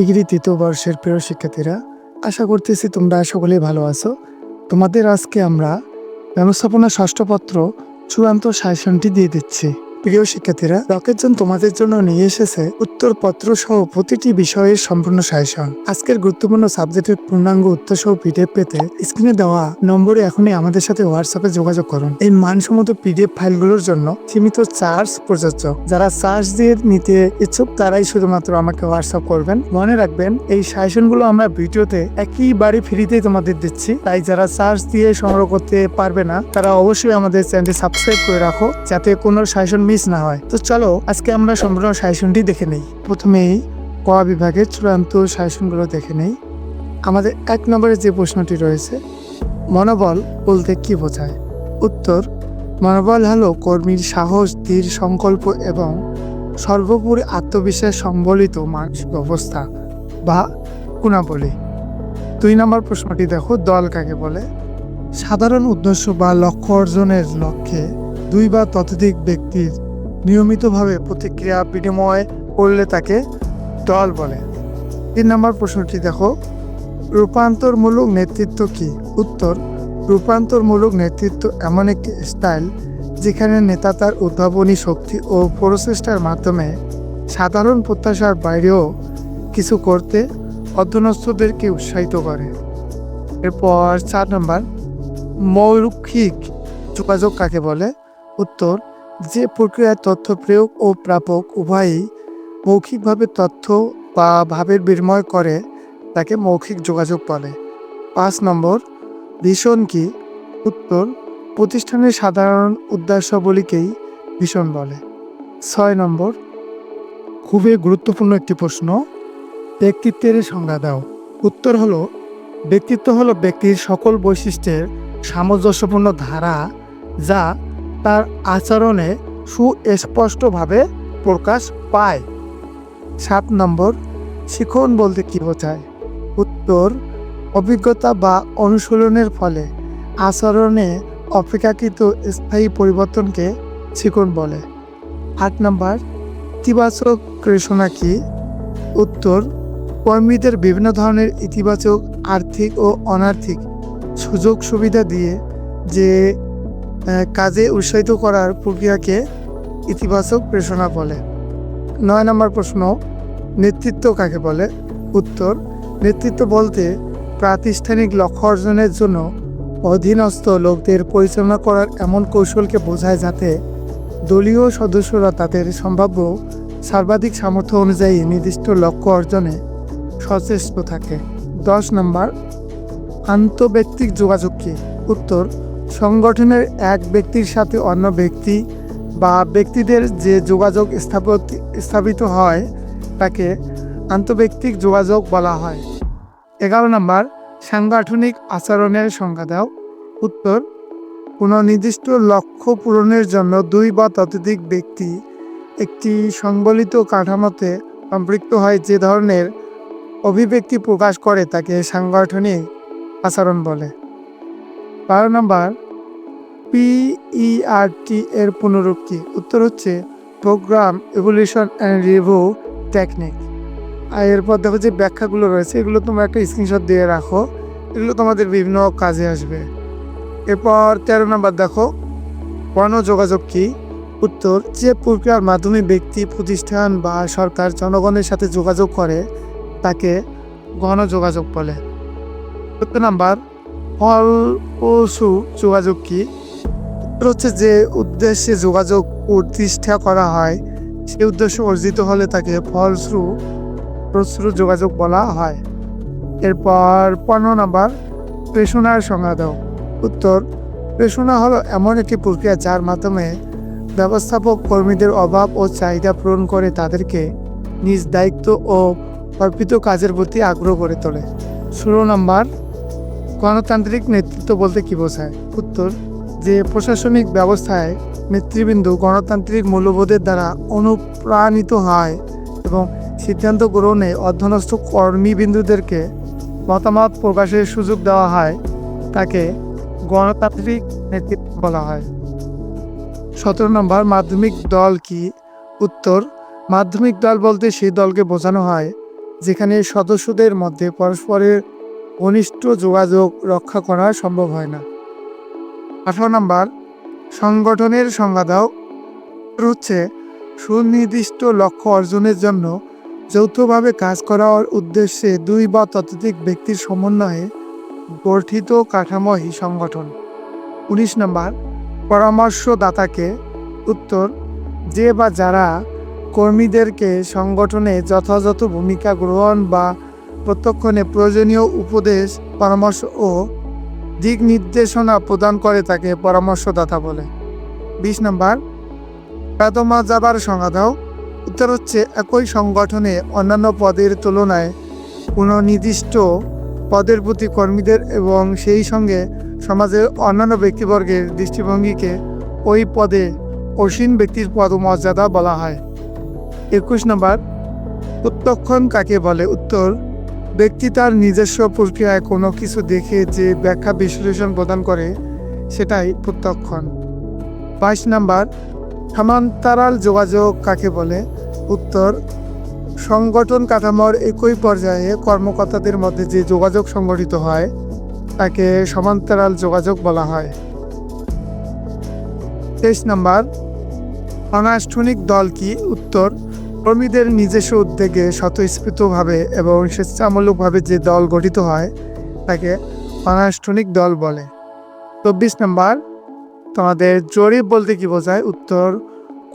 Degree তৃতীয় বর্ষের প্রিয় শিক্ষার্থীরা, আশা করতেছি তোমরা সকলেই ভালো আছো। তোমাদের আজকে আমরা ব্যবস্থাপনা ষষ্ঠপত্র চূড়ান্ত সাজেশনটি দিয়ে দিচ্ছি। প্রিয় শিক্ষার্থীরা, রকেটজন তোমাদের জন্য নিয়ে এসেছে উত্তরপত্র সহ প্রতিটি বিষয়ের সম্পূর্ণ সাজেশন। আজকের গুরুত্বপূর্ণ সাবজেক্টের পূর্ণাঙ্গ উত্তর সহ পিডিএফ পেতে স্ক্রিনে দেওয়া নম্বরে এখনই আমাদের সাথে হোয়াটসঅ্যাপে যোগাযোগ করুন। এই মানসম্মত পিডিএফ ফাইলগুলোর জন্য সীমিত চার্জ প্রযোজ্য। যারা চার্জ দিয়ে নিতে ইচ্ছুক, তারাই শুধুমাত্র আমাকে হোয়াটসঅ্যাপ করবেন। মনে রাখবেন, এই সাজেশনগুলো আমরা ভিডিওতে একইবারে ফ্রিতেই তোমাদের দিচ্ছি। তাই যারা চার্জ দিয়ে সংগ্রহ করতে পারবে না, তারা অবশ্যই আমাদের চ্যানেলটি সাবস্ক্রাইব করে রাখো, যাতে কোনো সাজেশন মিস না হয়। তো চলো, আজকে আমরা সম্পূর্ণ সাজেশনটি দেখে নেই। প্রথমেই ক বিভাগের চূড়ান্ত সাজেশনগুলো দেখে নেই। আমাদের এক নম্বরে যে প্রশ্নটি রয়েছে, মনোবল বলতে কি বোঝায়? উত্তর, মনোবল হলো কর্মীর সাহস দৃঢ় সংকল্প এবং সর্বোপরি আত্মবিশ্বাস সম্বলিত মানসিক অবস্থা বা গুণাবলী। দুই নম্বর প্রশ্নটি দেখো, দল কাকে বলে? সাধারণ উদ্দেশ্য বা লক্ষ্য অর্জনের লক্ষ্যে দুই বা ততোধিক ব্যক্তির নিয়মিতভাবে প্রতিক্রিয়া বিনিময় করলে তাকে দল বলে। তিন নম্বর প্রশ্নটি দেখো, রূপান্তরমূলক নেতৃত্ব কি? উত্তর, রূপান্তরমূলক নেতৃত্ব এমন একটি স্টাইল যেখানে নেতা তার উদ্ভাবনী শক্তি ও প্রচেষ্টার মাধ্যমে সাধারণ প্রত্যাশার বাইরেও কিছু করতে অধীনস্থদেরকে উৎসাহিত করে। এরপর চার নম্বর, মৌখিক যোগাযোগ কাকে বলে? উত্তর, যে প্রক্রিয়ায় তথ্য প্রয়োগ ও প্রাপক উভয়ই মৌখিকভাবে তথ্য বা ভাবের বিনিময় করে, তাকে মৌখিক যোগাযোগ বলে। পাঁচ নম্বর, ভীষণ কি? উত্তর, প্রতিষ্ঠানের সাধারণ উদ্দেশ্যবলীকেই ভীষণ বলে। ছয় নম্বর, খুবই গুরুত্বপূর্ণ একটি প্রশ্ন, ব্যক্তিত্বের সংজ্ঞা দাও। উত্তর হলো, ব্যক্তিত্ব হলো ব্যক্তির সকল বৈশিষ্ট্যের সামঞ্জস্যপূর্ণ ধারা যা তার আচরণে সুস্পষ্টভাবে প্রকাশ পায়। সাত নম্বর, শিখন বলতে কী বোঝায়? উত্তর, অভিজ্ঞতা বা অনুশীলনের ফলে আচরণে অপেক্ষাকৃত স্থায়ী পরিবর্তনকে শিখন বলে। আট নম্বর, ইতিবাচক কৃষণা কি? উত্তর, কর্মীদের বিভিন্ন ধরনের ইতিবাচক, আর্থিক ও অনার্থিক সুযোগ সুবিধা দিয়ে যে কাজে উৎসাহিত করার প্রক্রিয়াকে ইতিবাচক প্রেষণা বলে। নয় নম্বর প্রশ্ন, নেতৃত্ব কাকে বলে? উত্তর, নেতৃত্ব বলতে প্রাতিষ্ঠানিক লক্ষ্য অর্জনের জন্য অধীনস্থ লোকদের পরিচালনা করার এমন কৌশলকে বোঝায় যাতে দলীয় সদস্যরা তাদের সম্ভাব্য সর্বাধিক সামর্থ্য অনুযায়ী নির্দিষ্ট লক্ষ্য অর্জনে সচেষ্ট থাকে। দশ নম্বর আন্তঃব্যক্তিক যোগাযোগ কি? উত্তর সংগঠনের এক ব্যক্তির সাথে অন্য ব্যক্তি বা ব্যক্তিদের যে যোগাযোগ স্থাপত স্থাপিত হয়, তাকে আন্তঃব্যক্তিক যোগাযোগ বলা হয়। এগারো নম্বর, সাংগঠনিক আচরণের সংজ্ঞা দাও। উত্তর, কোনো নির্দিষ্ট লক্ষ্য পূরণের জন্য দুই বা ততোধিক ব্যক্তি একটি সংবলিত কাঠামোতে সম্পৃক্ত হয় যে ধরনের অভিব্যক্তি প্রকাশ করে, তাকে সাংগঠনিক আচরণ বলে। বারো নম্বর পিইআরটি এর পুনরূপ কি উত্তর হচ্ছে program evolution and review technique আর এরপর দেখো যে ব্যাখ্যাগুলো রয়েছে, এগুলো তোমরা একটা স্ক্রিনশট দিয়ে রাখো। এগুলো তোমাদের বিভিন্ন কাজে আসবে। এরপর তেরো নম্বর দেখো গণযোগাযোগ কি? উত্তর, যে প্রক্রিয়ার মাধ্যমে ব্যক্তি, প্রতিষ্ঠান বা সরকার জনগণের সাথে যোগাযোগ করে, তাকে গণযোগাযোগ বলে। চোদ্দ নাম্বার ফল পশু যোগাযোগ কি? হচ্ছে যে উদ্দেশ্যে যোগাযোগ প্রতিষ্ঠা করা হয়, সেই উদ্দেশ্য অর্জিত হলে তাকে ফলশ্রু প্রশ্রু যোগাযোগ বলা হয়। এরপর পনেরো নাম্বার প্রেষণার সংজ্ঞা দাও। উত্তর প্রেষণা হলো এমন একটি প্রক্রিয়া যার মাধ্যমে ব্যবস্থাপক কর্মীদের অভাব ও চাহিদা পূরণ করে তাদেরকে নিজ দায়িত্ব ও অর্পিত কাজের প্রতি আগ্রহ করে তোলে। ষোলো নম্বর গণতান্ত্রিক নেতৃত্ব বলতে কী বোঝায়? উত্তর, যে প্রশাসনিক ব্যবস্থায় নেতৃবৃন্দ গণতান্ত্রিক মূল্যবোধের দ্বারা অনুপ্রাণিত হয় এবং সিদ্ধান্ত গ্রহণে অধ্যনস্থ কর্মীবিন্দুদেরকে মতামত প্রকাশের সুযোগ দেওয়া হয়, তাকে গণতান্ত্রিক নেতৃত্ব বলা হয়। সতেরো নম্বর, মাধ্যমিক দল কি? উত্তর, মাধ্যমিক দল বলতে সেই দলকে বোঝানো হয়, যেখানে সদস্যদের মধ্যে পরস্পরের ঘনিষ্ঠ যোগাযোগ রক্ষা করা সম্ভব হয় না। আঠারো নম্বর, সংগঠনের সংজ্ঞা দাও। হচ্ছে, সুনির্দিষ্ট লক্ষ্য অর্জনের জন্য যৌথভাবে কাজ করার উদ্দেশ্যে দুই বা ততোধিক ব্যক্তির সমন্বয়ে গঠিত কাঠামোই সংগঠন। উনিশ নম্বর, পরামর্শদাতাকে উত্তর, যে বা যারা কর্মীদেরকে সংগঠনে যথাযথ ভূমিকা গ্রহণ বা প্রত্যক্ষণে প্রয়োজনীয় উপদেশ, পরামর্শ ও দিক নির্দেশনা প্রদান করে তাকে পরামর্শদাতা বলে। বিশ নম্বর, প্রাতমা যাবার সংজ্ঞা উত্তর হচ্ছে, একই সংগঠনে অন্যান্য পদের তুলনায় কোনো নির্দিষ্ট পদের প্রতি কর্মীদের এবং সেই সঙ্গে সমাজের অন্যান্য ব্যক্তিবর্গের দৃষ্টিভঙ্গিকে ওই পদে অসীন ব্যক্তির পদমর্যাদা বলা হয়। একুশ নম্বর, প্রত্যক্ষণ কাকে বলে? উত্তর ব্যক্তি তার নিজস্ব প্রক্রিয়ায় কোনো কিছু দেখে যে ব্যাখ্যা বিশ্লেষণ প্রদান করে, সেটাই প্রত্যক্ষণ। বাইশ নাম্বার, সমান্তরাল যোগাযোগ কাকে বলে? উত্তর, সংগঠন কাঠামোর একই পর্যায়ে কর্মকর্তাদের মধ্যে যে যোগাযোগ সংগঠিত হয়, তাকে সমান্তরাল যোগাযোগ বলা হয়। তেইশ নাম্বার অনানুষ্ঠানিক দল কি? উত্তর কর্মীদের নিজস্ব উদ্যোগে স্বতঃস্ফূর্তভাবে এবং স্বেচ্ছামূলকভাবে যে দল গঠিত হয়, তাকে অনানুষ্ঠানিক দল বলে। চব্বিশ নম্বর, তোমাদের জরিপ বলতে কি বোঝায়? উত্তর,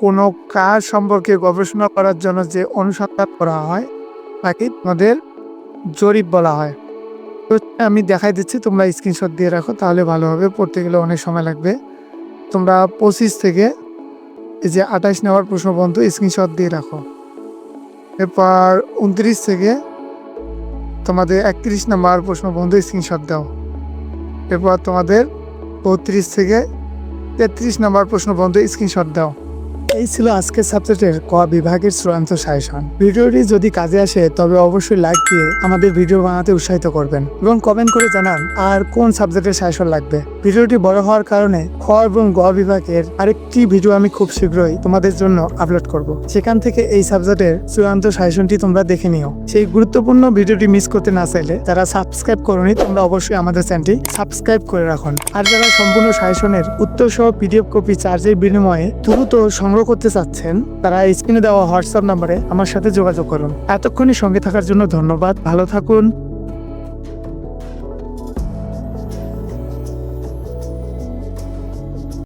কোনো কাজ সম্পর্কে গবেষণা করার জন্য যে অনুসন্ধান করা হয়, তাকে তোমাদের জরিপ বলা হয়। তো আমি দেখাই দিচ্ছি, তোমরা স্ক্রিনশট দিয়ে রাখো, তাহলে ভালো হবে, পড়তে গেলে অনেক সময় লাগবে। তোমরা পঁচিশ থেকে, এই যে আঠাশ নেওয়ার প্রশ্ন পর্যন্ত স্ক্রিনশট দিয়ে রাখো। এরপর উনত্রিশ থেকে তোমাদের একত্রিশ নাম্বার প্রশ্ন বন্ধু স্ক্রিনশট দাও। এরপর তোমাদের বত্রিশ থেকে তেত্রিশ নাম্বার প্রশ্ন বন্ধু স্ক্রিনশট দাও। এই ছিল আজকের সাবজেক্টের ক বিভাগের চূড়ান্ত সাজেশন। ভিডিওটি যদি কাজে আসে, তবে অবশ্যই লাইক দিয়ে আমাদের ভিডিও বানাতে উৎসাহিত করবেন এবং কমেন্ট করে জানান আর কোন সাবজেক্টের সাজেশন লাগবে। ভিডিওটি বড় হওয়ার কারণে খ এবং গ বিভাগের আরেকটি ভিডিও আমি খুব শীঘ্রই তোমাদের জন্য আপলোড করব। সেখান থেকে এই সাবজেক্টের চূড়ান্ত সাজেশনটি তোমরা দেখে নিও। সেই গুরুত্বপূর্ণ ভিডিওটি মিস করতে না চাইলে যারা সাবস্ক্রাইব করনি, তোমরা অবশ্যই আমাদের চ্যানেলটি সাবস্ক্রাইব করে রাখুন। আর যারা সম্পূর্ণ সাজেশনের উত্তর সহ পিডিএফ কপি চার্জের বিনিময়ে দ্রুত সংগ্রহ করতে চাচ্ছেন, তারা স্ক্রিনে দেওয়া হোয়াটসঅ্যাপ নাম্বারে আমার সাথে যোগাযোগ করুন। এতক্ষণই সঙ্গে থাকার জন্য ধন্যবাদ। ভালো থাকুন।